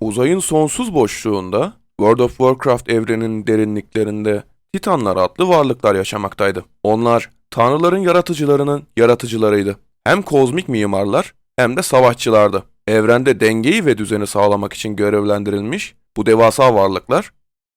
Uzayın sonsuz boşluğunda World of Warcraft evreninin derinliklerinde Titanlar adlı varlıklar yaşamaktaydı. Onlar tanrıların yaratıcılarının yaratıcılarıydı. Hem kozmik mimarlar hem de savaşçılardı. Evrende dengeyi ve düzeni sağlamak için görevlendirilmiş bu devasa varlıklar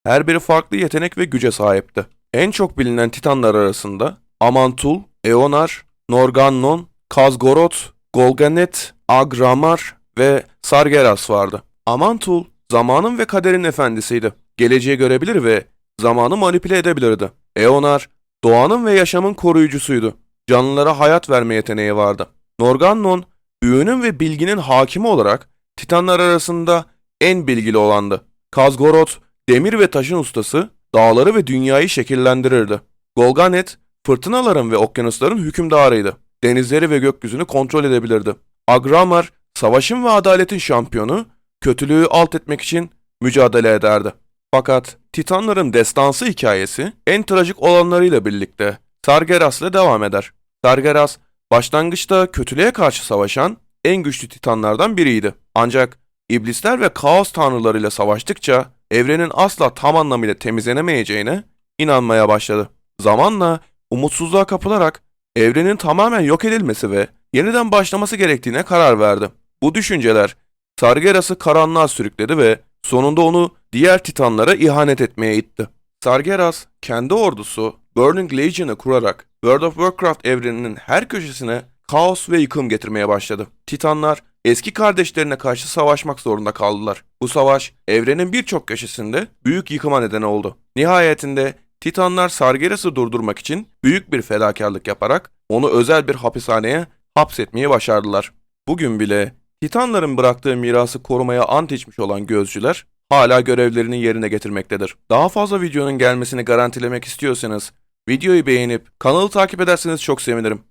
her biri farklı yetenek ve güce sahipti. En çok bilinen Titanlar arasında Amantul, Eonar, Norgannon, Kazgoroth, Golganet, Agramar ve Sargeras vardı. Amantul, zamanın ve kaderin efendisiydi. Geleceği görebilir ve zamanı manipüle edebilirdi. Eonar, doğanın ve yaşamın koruyucusuydu. Canlılara hayat verme yeteneği vardı. Norgannon, büyünün ve bilginin hakimi olarak Titanlar arasında en bilgili olandı. Kazgoroth, demir ve taşın ustası, dağları ve dünyayı şekillendirirdi. Golganet, fırtınaların ve okyanusların hükümdarıydı. Denizleri ve gökyüzünü kontrol edebilirdi. Agramar, savaşın ve adaletin şampiyonu, kötülüğü alt etmek için mücadele ederdi. Fakat Titanların destansı hikayesi en trajik olanlarıyla birlikte Sargeras'la devam eder. Sargeras, başlangıçta kötülüğe karşı savaşan en güçlü Titanlardan biriydi. Ancak iblisler ve kaos tanrılarıyla savaştıkça evrenin asla tam anlamıyla temizlenemeyeceğine inanmaya başladı. Zamanla umutsuzluğa kapılarak evrenin tamamen yok edilmesi ve yeniden başlaması gerektiğine karar verdi. Bu düşünceler Sargeras'ı karanlığa sürükledi ve sonunda onu diğer titanlara ihanet etmeye itti. Sargeras kendi ordusu Burning Legion'ı kurarak World of Warcraft evreninin her köşesine kaos ve yıkım getirmeye başladı. Titanlar eski kardeşlerine karşı savaşmak zorunda kaldılar. Bu savaş evrenin birçok köşesinde büyük yıkıma neden oldu. Nihayetinde Titanlar Sargeras'ı durdurmak için büyük bir fedakarlık yaparak onu özel bir hapishaneye hapsetmeyi başardılar. Bugün bile Titanların bıraktığı mirası korumaya ant içmiş olan gözcüler hala görevlerini yerine getirmektedir. Daha fazla videonun gelmesini garantilemek istiyorsanız videoyu beğenip kanalı takip ederseniz çok sevinirim.